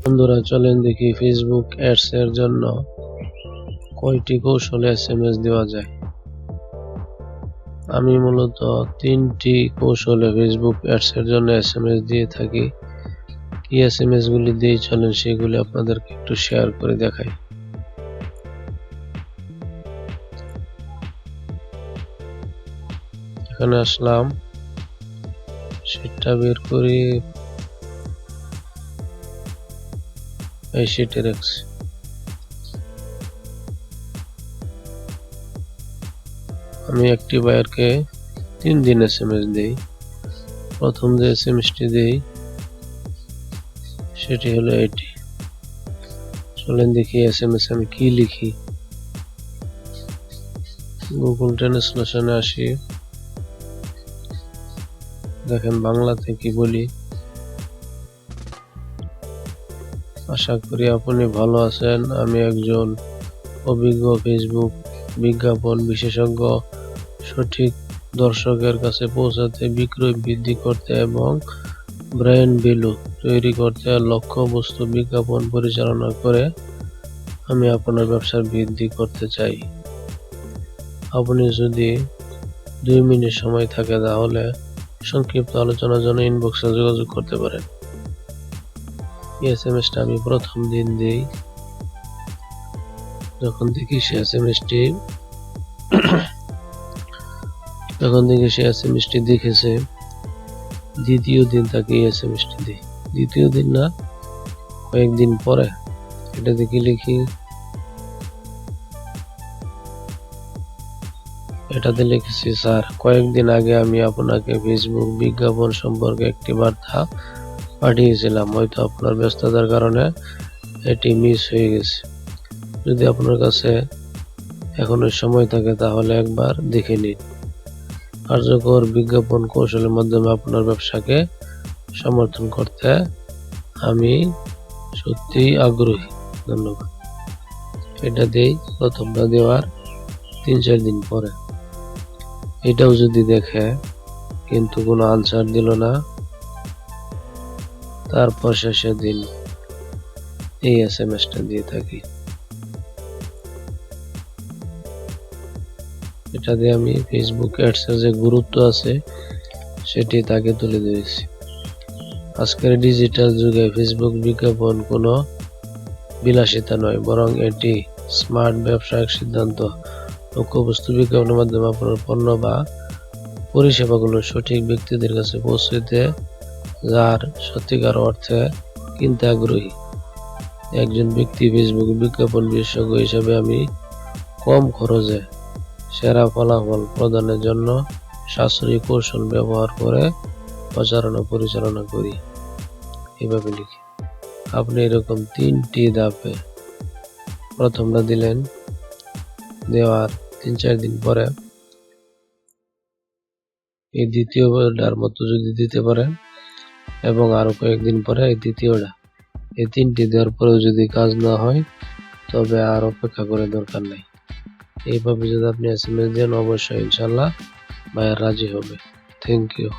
বন্ধুরা, চলেন দেখি ফেসবুক অ্যাডস এর জন্য কয়টি কৌশলে এস দেওয়া যায়। আমি মূলত তিনটি কৌশলে ফেসবুক অ্যাডস এর জন্য এস দিয়ে থাকি। কি এস গুলি দিয়ে চলেন সেগুলি আপনাদেরকে একটু শেয়ার করে দেখাই। এখানে আসলাম। সেটা বের করি। এই শিটে আমি একটি বায়ারকে তিন দিন এস এম এস দিই। প্রথম যে এস এম এসটি দিই, সেটি হলো এটি। চলেন দেখি এস এম এস আমি কি লিখি। গুগল ট্রান্সলেশনে আসি। দেখেন বাংলাতে কি বলি। আশা করি আপনি ভালো আছেন। আমি একজন অভিজ্ঞ ফেসবুক বিজ্ঞাপন বিশেষজ্ঞ, সঠিক দর্শকের কাছে পৌঁছাতে, বিক্রয় বৃদ্ধি করতে এবং ব্র্যান্ড ভ্যালু তৈরি করতে লক্ষ্যবস্তু বিজ্ঞাপন পরিচালনা করে আমি আপনার ব্যবসার বৃদ্ধি করতে চাই। আপনি যদি দুই মিনিট সময় থাকে তাহলে সংক্ষিপ্ত আলোচনার জন্য ইনবক্সে যোগাযোগ করতে পারেন। এস এম এসটা আমি প্রথম দিন দিই। যখন দেখি সে এস এম এসটি যখন দেখি সে এস দেখেছে। দ্বিতীয় দিন তাকে এস এম এসটি দিই। দ্বিতীয় দিন না, কয়েকদিন পরে এটা দেখি লিখি, এটাতে লিখেছি, স্যার, কয়েকদিন আগে আমি আপনাকে ফেসবুক বিজ্ঞাপন সম্পর্কে একটি বার্তা পাঠিয়েছিলাম, হয়তো আপনার ব্যস্ততার কারণে এটি মিস হয়ে গেছে। যদি আপনার কাছে এখনও সময় থাকে, তাহলে একবার দেখে নিন। কার্যকর বিজ্ঞাপন কৌশলের মাধ্যমে আপনার ব্যবসাকে সমর্থন করতে আমি সত্যি আগ্রহী। ধন্যবাদ। এটা দেই প্রথমটা দেওয়ার তিন চার দিন পরে। এটাও যদি দেখে, কিন্তু কোনো আনসার দিল না তারপর শেষের দিন এই এস এম দিয়ে থাকি। এটা দিয়ে আমি ফেসবুক অ্যাডস এর যে গুরুত্ব আছে, সেটি তাকে তুলে দিয়েছি আজকের ডিজিটাল যুগে ফেসবুক বিজ্ঞাপন কোনো বিলাসিতা নয়, বরং এটি স্মার্ট ব্যবসায়িক সিদ্ধান্ত। লক্ষ্যবস্তু বিজ্ঞাপনের মাধ্যমে আপনার পণ্য বা পরিষেবাগুলো সঠিক ব্যক্তিদের কাছে পৌঁছতে যার সত্যিকার অর্থে কিনতে আগ্রহী। একজন ব্যক্তি ফেসবুক বিজ্ঞাপন বিশেষজ্ঞ হিসেবে আমি কম খরচে সেরা ফলাফল প্রদানের জন্য সাশ্রয়ী কৌশল ব্যবহার করে প্রচারণা পরিচালনা করি। এভাবে লিখি, আপনি এরকম তিনটি ধাপে প্রথমটা দিলেন, দেওয়ার তিন চার দিন পরে। এই দ্বিতীয়টার মতো যদি দিতে পারেন এবং আরও কয়েকদিন পরে এই দ্বিতীয়টা। এই তিনটি দেওয়ার পরেও যদি কাজ না হয়, তবে আর অপেক্ষা করে দরকার নেই। এইভাবে যদি আপনি এস এম এস দেন, অবশ্যই ইনশাল্লাহ ভাইয়া রাজি হবে। Thank you